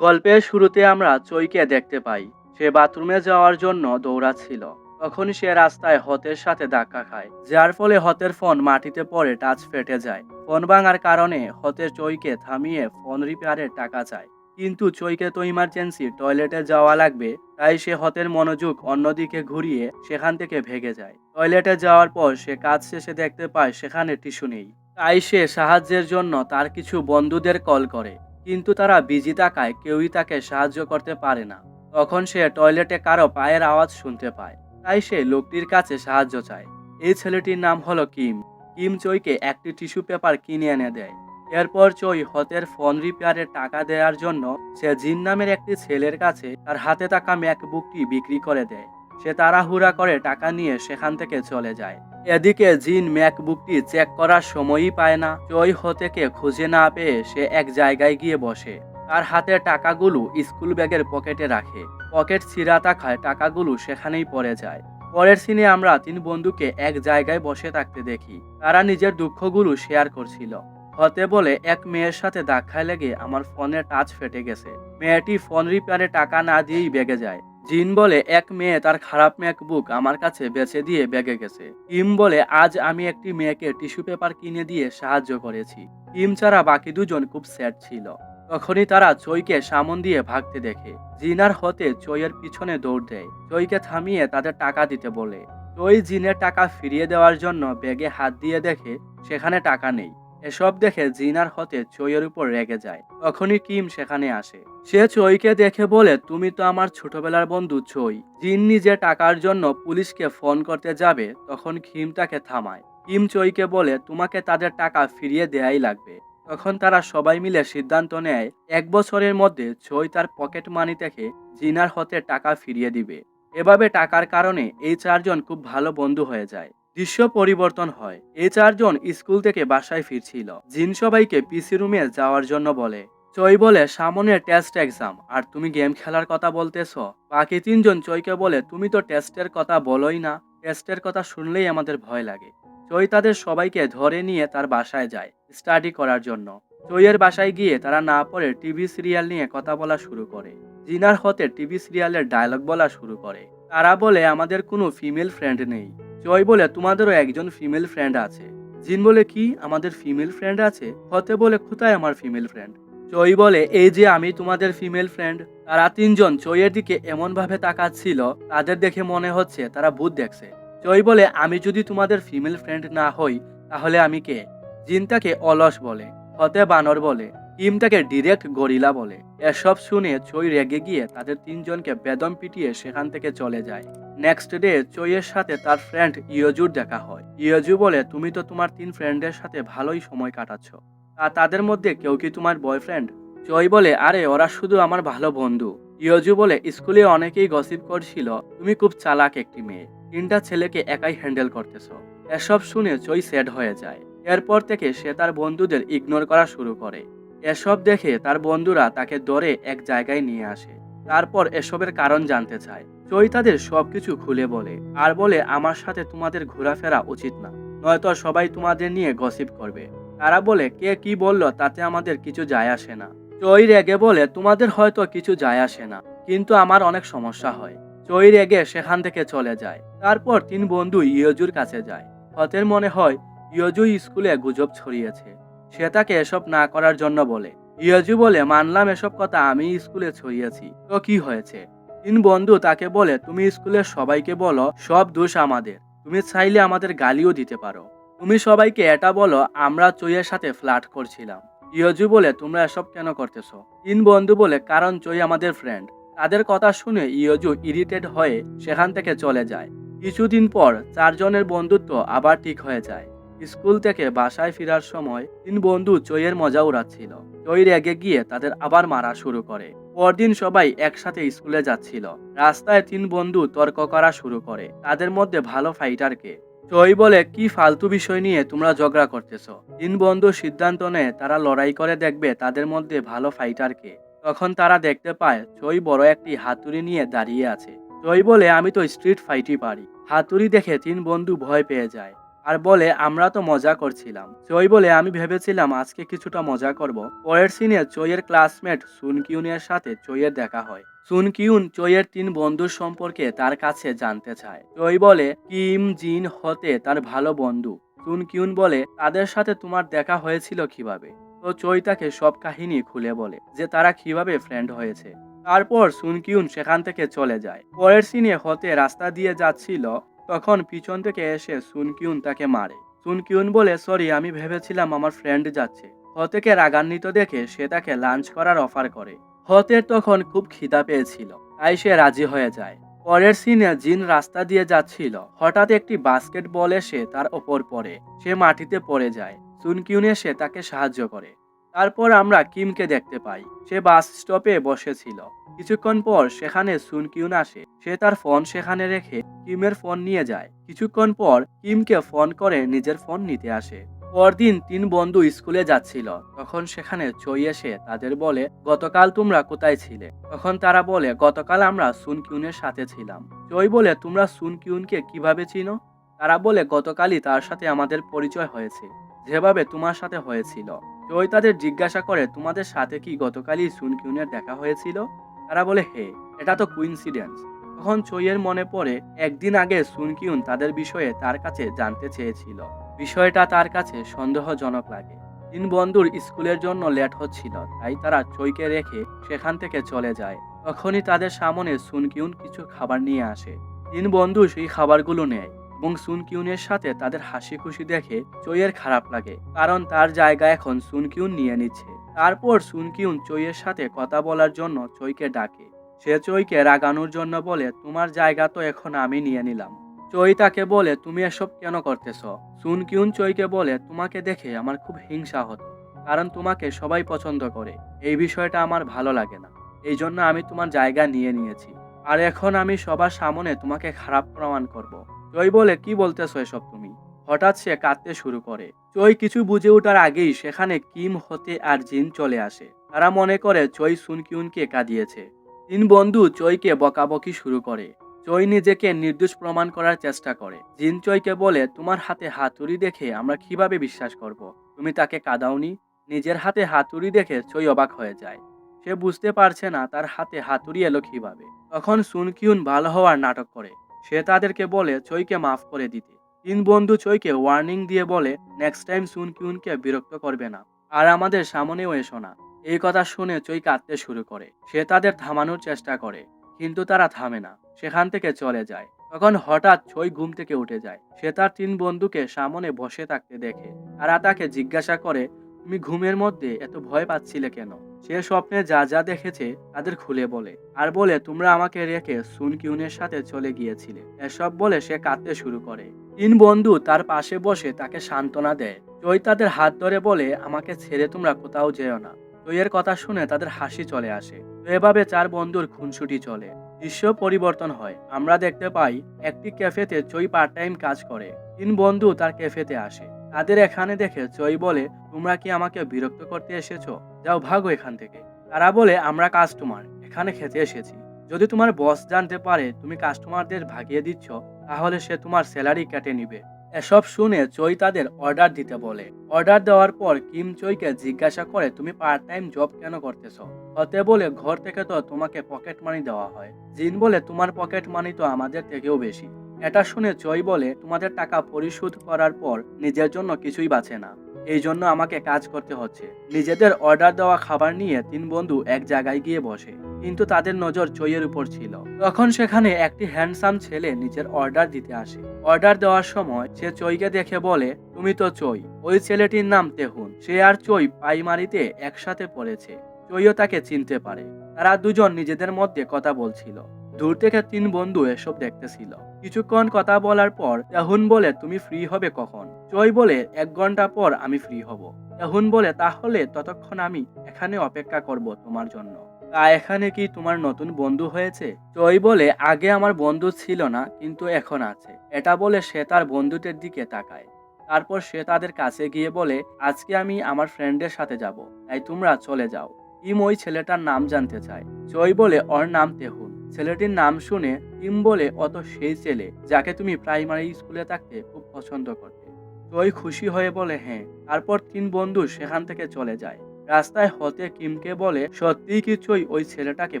গল্পের শুরুতে আমরা চইকে দেখতে পাই। সে বাথরুমে যাওয়ার জন্য দৌড়াচ্ছিল। তখন সে রাস্তায় হতের সাথে ধাক্কা খায়, যার ফলে হতের ফোন মাটিতে পড়ে টাচ ফেটে যায়। ফোন ভাঙার কারণে হতের চইকে থামিয়ে ফোন রিপেয়ারের টাকা চায়। কিন্তু চইকে তো ইমার্জেন্সি, টয়লেটে যাওয়া লাগবে, তাই সে হতের মনোযোগ অন্যদিকে ঘুরিয়ে সেখান থেকে ভেগে যায়। টয়লেটে যাওয়ার পর সে কাজ শেষে দেখতে পায় সেখানে টিস্যু নেই। তাই সে সাহায্যের জন্য তার কিছু বন্ধুদের কল করে। কিন্তু তারা বিজি থাকায় কেউই তাকে সাহায্য করতে পারে না। তখন সে টয়লেটে কারও পায়ের আওয়াজ শুনতে পায়। তাই সে লোকটির কাছে সাহায্য চায়। এই ছেলেটির নাম হলো কিম। কিম চইকে একটি টিস্যু পেপার কিনে এনে দেয়। এরপর চই হতের ফোন রিপেয়ারের টাকা দেওয়ার জন্য সে জিন নামের একটি ছেলের কাছে তার হাতে থাকা ম্যাকবুকটি বিক্রি করে দেয়। সে তাড়াহুড়া করে টাকা নিয়ে সেখান থেকে চলে যায়। এদিকে জিন ম্যাকবুকটি চেক করার সময়ই পায় না। চই হতেকে খুঁজে না পেয়ে সে এক জায়গায় গিয়ে বসে। তার হাতে টাকাগুলো স্কুল ব্যাগের পকেটে রাখে। পকেট ছিঁড়া থাকায় টাকাগুলো সেখানেই পড়ে যায়। পরের সিনে আমরা তিন বন্ধুকে এক জায়গায় বসে থাকতে দেখি। তারা নিজের দুঃখগুলো শেয়ার করছিল। হতে বলে এক মেয়ের সাথে ধাক্কায় লেগে আমার ফোনের টাচ ফেটে গেছে। মেয়েটি ফোন রিপেয়ারে টাকা না দিয়েই বেগে যায়। জিন বলে, এক মেয়ে তার খারাপ ম্যাকবুক আমার কাছে বেছে দিয়ে বেগে গেছে। কিম বলে, আজ আমি একটি মেয়েকে টিস্যু পেপার কিনে দিয়ে সাহায্য করেছি। কিম ছাড়া বাকি দুজন খুব স্যাড ছিল। তখনই তারা চইকে সামন দিয়ে ভাগতে দেখে। জিনার হতে চইয়ের পিছনে দৌড় দেয়। চইকে থামিয়ে তাদের টাকা দিতে বলে। চই জিনের টাকা ফিরিয়ে দেওয়ার জন্য ব্যাগে হাত দিয়ে দেখে, সেখানে টাকা নেই। এসব দেখে জিনার হতে চইয়ের উপর রেগে যায়। তখনই কিম সেখানে আসে। সে চইকে দেখে বলে, তুমি তো আমার ছোটবেলার বন্ধু চই জিন নিজে টাকার জন্য পুলিশকে ফোন করতে যাবে, তখন কিম তাকে থামায়। কিম চইকে বলে, তোমাকে তাদের টাকা ফিরিয়ে দেয়াই লাগবে। তখন তারা সবাই মিলে সিদ্ধান্ত নেয়, এক বছরের মধ্যে চই তার পকেট মানি থেকে জিনার হতে টাকা ফিরিয়ে দিবে। এভাবে টাকার কারণে এই চারজন খুব ভালো বন্ধু হয়ে যায়। দৃশ্য পরিবর্তন হয়। এ চারজন স্কুল থেকে বাসায় ফিরছিল। জিন সবাইকে পিসি রুমে যাওয়ার জন্য বলে, চই বলে সামনে টেস্ট এক্সাম। আর তুমি গেম খেলার কথা বলতেছ? বাকি তিনজন চইকে বলে, তুমি তো টেস্টের কথা বলোই না। টেস্টের কথা শুনলেই আমাদের ভয় লাগে। চই তাদের সবাইকে ধরে নিয়ে তার বাসায় যায়, স্টাডি করার জন্য। চইয়ের বাসায় গিয়ে তারা না পড়ে টিভি সিরিয়াল নিয়ে কথা বলা শুরু করে। জিনার হতে টিভি সিরিয়ালের ডায়লগ বলা শুরু করে। তারা বলে, আমাদের কোনো ফিমেল ফ্রেন্ড নেই। জয় বলে তোমাদেরও একজন ফিমেল ফ্রেন্ড আছে। জিন বলে কি? আমাদের ফিমেল ফ্রেন্ড আছে? ফতে বলে কোথায় আমার ফিমেল ফ্রেন্ড চই বলে, এই যে আমি তোমাদের ফিমেল ফ্রেন্ড তারা তিনজন চইয়ের দিকে এমনভাবে তাকাচ্ছিল, তাদের দেখে মনে হচ্ছে তারা ভূত দেখছে। চই বলে, আমি যদি তোমাদের ফিমেল ফ্রেন্ড না হই, তাহলে আমি কে? জিন তাকে অলস বলে, হতে বানর বলে কিম তাকে ডিরেক্ট গরিলা বলে। এসব শুনে চই রেগে গিয়ে তাদের তিনজনকে বেদম পিটিয়ে সেখান থেকে চলে যায়। নেক্সট ডে চইয়ের সাথে তার ফ্রেন্ড ইয়জুর দেখা হয়। ইয়জু বলে, তুমি তো তোমার তিন ফ্রেন্ডের সাথে ভালোই সময় কাটাচ্ছ। আর তাদের মধ্যে কেউ কি তোমার বয়ফ্রেন্ড চই বলে, আরে, ওরা শুধু আমার ভালো বন্ধু। ইয়জু বলে, স্কুলে অনেকেই গসিপ করছিল। তুমি খুব চালাক একটি মেয়ে। তিনটা ছেলেকে একাই হ্যান্ডেল করতেছ। এসব শুনে চই স্যাড হয়ে যায়। এরপর থেকে সে তার বন্ধুদের ইগনোর করা শুরু করে। এসব দেখে তার বন্ধুরা তাকে ধরে এক জায়গায় নিয়ে আসে। তারপর এসবের কারণ জানতে চায়। চই তাদের সবকিছু খুলে বলে, আর বলে, আমার সাথে তোমাদের ঘোরাফেরা উচিত না। নয়তো সবাই তোমাদের নিয়ে গসিপ করবে। তারা বলে, কে কি বলল তাতে আমাদের কিছু যায় আসে না। চই রেগে বলে, তোমাদের হয়তো কিছু যায় আসে না, কিন্তু আমার অনেক সমস্যা হয়। চই রেগে সেখান থেকে চলে যায়। তারপর তিন বন্ধু ইয়জুর কাছে যায়। হতের মনে হয় ইয়জু স্কুলে গুজব ছড়িয়েছে। সে তাকে এসব না করার জন্য বলে। ইয়জু বলে, মানলাম এসব কথা আমি স্কুলে ছড়িয়েছি। তো কি হয়েছে? তিন বন্ধু তাকে বলে, তুমি স্কুলের সবাইকে বলো, সব দোষ আমাদের। তুমি চাইলে আমাদের গালিও দিতে পারো। তুমি সবাইকে এটা বলো, আমরা চইয়ের সাথে ফ্লাট করছিলাম। ইয়জু বলে, তোমরা এসব কেন করতেছো? তিন বন্ধু বলে, কারণ চই আমাদের ফ্রেন্ড তাদের কথা শুনে ইয়জু ইরিটেড হয়ে সেখান থেকে চলে যায়। কিছুদিন পর চারজনের বন্ধুত্ব আবার ঠিক হয়ে যায়। স্কুল থেকে বাসায় ফেরার সময় তিন বন্ধু চইয়ের মজা উড়াচ্ছিল। চই রেগে গিয়ে তাদের আবার মারা শুরু করে। পরদিন সবাই একসাথে স্কুলে যাচ্ছিল। রাস্তায় তিন বন্ধু তর্ক করা শুরু করে, তাদের মধ্যে ভালো ফাইটারকে চই বলে, কি ফালতু বিষয় নিয়ে তোমরা ঝগড়া করতেছ? তিন বন্ধু সিদ্ধান্ত নেয়, তারা লড়াই করে দেখবে তাদের মধ্যে ভালো ফাইটারকে তখন তারা দেখতে পায় চই বড় একটি হাতুড়ি নিয়ে দাঁড়িয়ে আছে। চই বলে, আমি তো স্ট্রিট ফাইটই পারি। হাতুড়ি দেখে তিন বন্ধু ভয় পেয়ে যায়। আর বলে, আমরা তো মজা করছিলাম। চই বলে, আমি ভেবেছিলাম আজকে কিছুটা মজা করব। পরের সিনে চইয়ের ক্লাসমেট সুন কিউনের সাথে চইয়ের দেখা হয়। সুন কিউন চইয়ের তিন বন্ধুর সম্পর্কে তার কাছে জানতে চায়। চই বলে, কিম জিন হতে তার ভালো বন্ধু। সুন কিউন বলে, তাদের সাথে তোমার দেখা হয়েছিল কীভাবে? তো চই তাকে সব কাহিনী খুলে বলে, যে তারা কীভাবে ফ্রেন্ড হয়েছে। তারপর সুন কিউন সেখান থেকে চলে যায়। পরের সিনে হতে রাস্তা দিয়ে যাচ্ছিল তখন পিছন থেকে এসে সুনকিউন তাকে মারে। সুন কিউন বলে, সরি, আমি ভেবেছিলাম আমার ফ্রেন্ড যাচ্ছে। হতেকে রাগান্বিত দেখে সে তাকে লাঞ্চ করার অফার করে। হতের তখন খুব খিদা পেয়েছিল, তাই সে রাজি হয়ে যায়। পরের সিনে জিন রাস্তা দিয়ে যাচ্ছিল। হঠাৎ একটি বাস্কেট বল এসে তার ওপর পড়ে। সে মাটিতে পড়ে যায়। সুন কিউন এসে তাকে সাহায্য করে। তারপর আমরা কিমকে দেখতে পাই। সে বাস স্টপে বসেছিল। কিছুক্ষণ পর সেখানে সুন কিউন আসে। সে তার ফোন সেখানে রেখে কিমের ফোন নিয়ে যায়। কিছুক্ষণ পর কিমকে ফোন করে নিজের ফোন নিতে আসে। পরদিন তিন বন্ধু স্কুলে যাচ্ছিল। তখন সেখানে চই এসে তাদের বলে, গতকাল তোমরা কোথায় ছিলে? তখন তারা বলে, গতকাল আমরা সুন কিউনের সাথে ছিলাম। চই বলে, তোমরা সুন কিউনকে কীভাবে চিনো? তারা বলে, গতকালই তার সাথে আমাদের পরিচয় হয়েছে। যেভাবে তোমার সাথে হয়েছিল। চই তাদের জিজ্ঞাসা করে, তোমাদের সাথে কি গতকালই সুন কিউনের দেখা হয়েছিল? তারা বলে, হে, এটা তো কুইন্সিডেন্স তখন চইয়ের মনে পড়ে, একদিন আগে সুনকিউন তাদের বিষয়ে তার কাছে জানতে চেয়েছিল। বিষয়টা তার কাছে সন্দেহজনক লাগে। তিন বন্ধুর স্কুলের জন্য লেট হচ্ছিল, তাই তারা চইকে রেখে সেখান থেকে চলে যায়। তখনই তাদের সামনে সুনকিউন কিছু খাবার নিয়ে আসে। তিন বন্ধু সেই খাবারগুলো নেয়। এবং সুনকিউনের সাথে তাদের হাসি খুশি দেখে চইয়ের খারাপ লাগে, কারণ তার জায়গা এখন সুনকিউন নিয়ে নিচ্ছে। তারপর সুনকিউন চইয়ের সাথে কথা বলার জন্য চইকে ডাকে। সে চইকে রাগানোর জন্য বলে, তোমার জায়গা তো এখন আমি নিয়ে নিলাম। চই তাকে বলে, তুমি এসব কেন করতেছ? সুন কিউন চইকে বলে, তোমাকে দেখে আমার খুব হিংসা হতো, কারণ তোমাকে সবাই পছন্দ করে। এই বিষয়টা আমার ভালো লাগে না। এই জন্য আমি তোমার জায়গা নিয়ে নিয়েছি। আর এখন আমি সবার সামনে তোমাকে খারাপ প্রমাণ করব। চই বলে, কি বলতেছো এসব তুমি? হঠাৎ সে কাঁদতে শুরু করে। চই কিছু বুঝে ওঠার আগেই সেখানে কিম হতে আর জিন চলে আসে। তারা মনে করে চই সুনকিউনকে কাঁদিয়েছে। তিন বন্ধু চইকে বকাবকি শুরু করে। চই নিজেকে নির্দোষ প্রমাণ করার চেষ্টা করে। জিন চইকে বলে, তোমার হাতে হাতুড়ি দেখে আমরা কীভাবে বিশ্বাস করব? তুমি তাকে কাঁদাওনি? নিজের হাতে হাতুড়ি দেখে চই অবাক হয়ে যায়। সে বুঝতে পারছে না তার হাতে হাতুড়ি এলো কীভাবে। তখন সুনকিউন ভালো হওয়ার নাটক করে। সে তাদেরকে বলে চইকে মাফ করে দিতে। তিন বন্ধু চইকে ওয়ার্নিং দিয়ে বলে, নেক্সট টাইম সুন সুনকিউনকে বিরক্ত করবে না। আর আমাদের সামনেও এসো না। এই কথা শুনে চই কাঁদতে শুরু করে। সে তাদের থামানোর চেষ্টা করে, কিন্তু তারা থামে না। সেখান থেকে চলে যায়। তখন হঠাৎ ছই ঘুম থেকে উঠে যায়। সে তার তিন বন্ধুকে সামনে বসে থাকতে দেখে। তারা তাকে জিজ্ঞাসা করে, তুমি ঘুমের মধ্যে এত ভয় পাচ্ছিলে কেন? সে স্বপ্নে যা যা দেখেছে তাদের খুলে বলে। আর বলে, তোমরা আমাকে রেখে সুন কিউনের সাথে চলে গিয়েছিলে। এসব বলে সে কাঁদতে শুরু করে। তিন বন্ধু তার পাশে বসে তাকে সান্ত্বনা দেয়। চই তাদের হাত ধরে বলে, আমাকে ছেড়ে তোমরা কোথাও যেও না চইয়ের কথা শুনে তাদের হাসি চলে আসে। তো এভাবে চার বন্ধুর খুনসুটি চলে। দৃশ্য পরিবর্তন হয়। আমরা দেখতে পাই, একটি ক্যাফেতে চই পার্ট টাইম কাজ করে। তিন বন্ধু তার ক্যাফেতে আসে। তাদের এখানে দেখে চই বলে, তোমরা কি আমাকে বিরক্ত করতে এসেছ? যাও ভাগো এখান থেকে। তারা বলে, আমরা কাস্টমার এখানে খেতে এসেছি। যদি তোমার বস জানতে পারে তুমি কাস্টমারদের ভাগিয়ে দিচ্ছ, তাহলে সে তোমার স্যালারি কেটে নিবে। এসব শুনে চই তাদের অর্ডার দিতে বলে। অর্ডার দেওয়ার পর কিম চইকে জিজ্ঞাসা করে, তুমি পার্ট টাইম জব কেন করতেছো? হতে বলে, ঘর থেকে তো তোমাকে পকেট মানি দেওয়া হয়। জিন বলে, তোমার পকেট মানি তো আমাদের থেকেও বেশি। এটা শুনে চই বলে, তোমাদের টাকা পরিশোধ করার পর নিজের জন্য কিছুই বাঁচে না। এই জন্য আমাকে কাজ করতে হচ্ছে। নিজেদের অর্ডার দেওয়া খাবার নিয়ে তিন বন্ধু এক জায়গায় গিয়ে বসে। কিন্তু তাদের নজর চইয়ের উপর ছিল। তখন সেখানে একটি হ্যান্ডসাম ছেলে নিজের অর্ডার দিতে আসে। অর্ডার দেওয়ার সময় সে চইকে দেখে বলে, তুমি তো চই ওই ছেলেটির নাম তেহুন। সে আর চই পাইমারিতে একসাথে পড়েছে। চইও তাকে চিনতে পারে। তারা দুজন নিজেদের মধ্যে কথা বলছিল। দূর থেকে তিন বন্ধু এসব দেখতেছিল। কিছুক্ষণ কথা বলার পর তেহুন বলে, তুমি ফ্রি হবে কখন? চই বলে, এক ঘণ্টা পর আমি ফ্রি হব। তেহুন বলে, তাহলে ততক্ষণ আমি এখানে অপেক্ষা করব তোমার জন্য। তা এখানে কি তোমার নতুন বন্ধু হয়েছে? চই বলে, আগে আমার বন্ধু ছিল না, কিন্তু এখন আছে। এটা বলে সে তার বন্ধুদের দিকে তাকায়। তারপর সে তাদের কাছে গিয়ে বলে, আজকে আমি আমার ফ্রেন্ডের সাথে যাব, তাই তোমরা চলে যাও। ইম ওই ছেলেটার নাম জানতে চায়। চই বলে, ওর নাম তেহুন। ছেলেটির নাম শুনে ইম বলে, অত সেই ছেলে যাকে তুমি প্রাইমারি স্কুলে থাকতে খুব পছন্দ করতে। চই খুশি হয়ে বলে হ্যাঁ। তারপর তিন বন্ধু সেখান থেকে চলে যায়। রাস্তায় হতে কিমকে বলে সত্যিই কি চই ওই ছেলেটাকে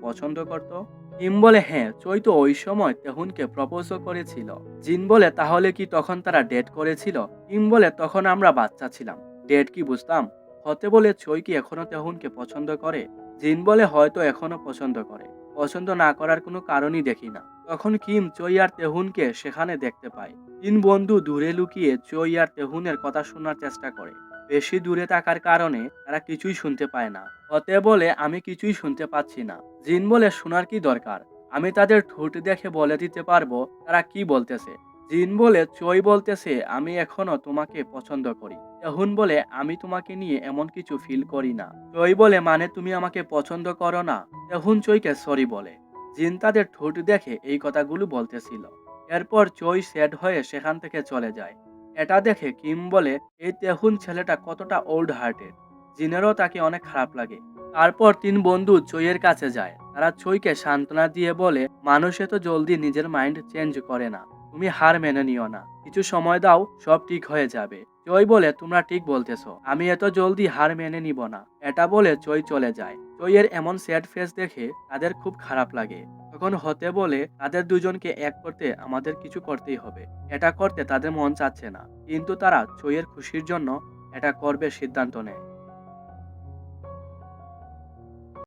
পছন্দ করত? কিম বলে হ্যাঁ চই তো ওই সময় তেহুনকে প্রপোজও করেছিল। জিন বলে, তাহলে কি তখন তারা ডেট করেছিল? কিম বলে, তখন আমরা বাচ্চা ছিলাম। ডেট কি বুঝতাম? হতে বলে চই কি এখনও তেহুনকে পছন্দ করে? জিন বলে, হয়তো এখনও পছন্দ করে। পছন্দ না করার কোনো কারণই দেখি না। তখন কিম চই আর তেহুনকে সেখানে দেখতে পায়। তিন বন্ধু দূরে লুকিয়ে চই আর তেহুনের কথা শোনার চেষ্টা করে। বেশি দূরে থাকার কারণে তারা কিছুই শুনতে পায় না। হতে বলে, আমি কিছুই শুনতে পাচ্ছি না। জিন বলে, শোনার কি দরকার? আমি তাদের ঠোঁট দেখে বলে দিতে পারব, তারা কি বলতেছে? জিন বলে চই বলতেছে, আমি এখনও তোমাকে পছন্দ করি। তেহুন বলে, আমি তোমাকে নিয়ে এমন কিছু ফিল করি না। চই বলে মানে তুমি আমাকে পছন্দ করো না? তেহুন চইকে সরি বলে। জিন তাদের ঠোঁট দেখে এই কথাগুলো বলতেছিল। এরপর চই সেট হয়ে সেখান থেকে চলে যায়। এটা দেখে কিম বলে, এই তেহুন ছেলেটা কতটা ওল্ড হার্টেড জিনেরও তাকে অনেক খারাপ লাগে। তারপর তিন বন্ধু চইয়ের কাছে যায়। তারা চইকে সান্ত্বনা দিয়ে বলে, মানুষ এত জলদি নিজের মাইন্ড চেঞ্জ করে না। তুমি হার মেনে নিও না। কিছু সময় দাও, সব ঠিক হয়ে যাবে। চই বলে, তোমরা ঠিক বলতেছো। আমি এত জলদি হার মেনে নিব না। এটা বলে চই চলে যায়। চইয়ের এমন স্যাড ফেস দেখে তাদের খুব খারাপ লাগে। তখন হতে বলে, তাদের দুজনকে এক করতে আমাদের কিছু করতেই হবে। এটা করতে তাদের মন চাচ্ছে না। কিন্তু তারা চইয়ের খুশির জন্য এটা করবে সিদ্ধান্ত নেয়।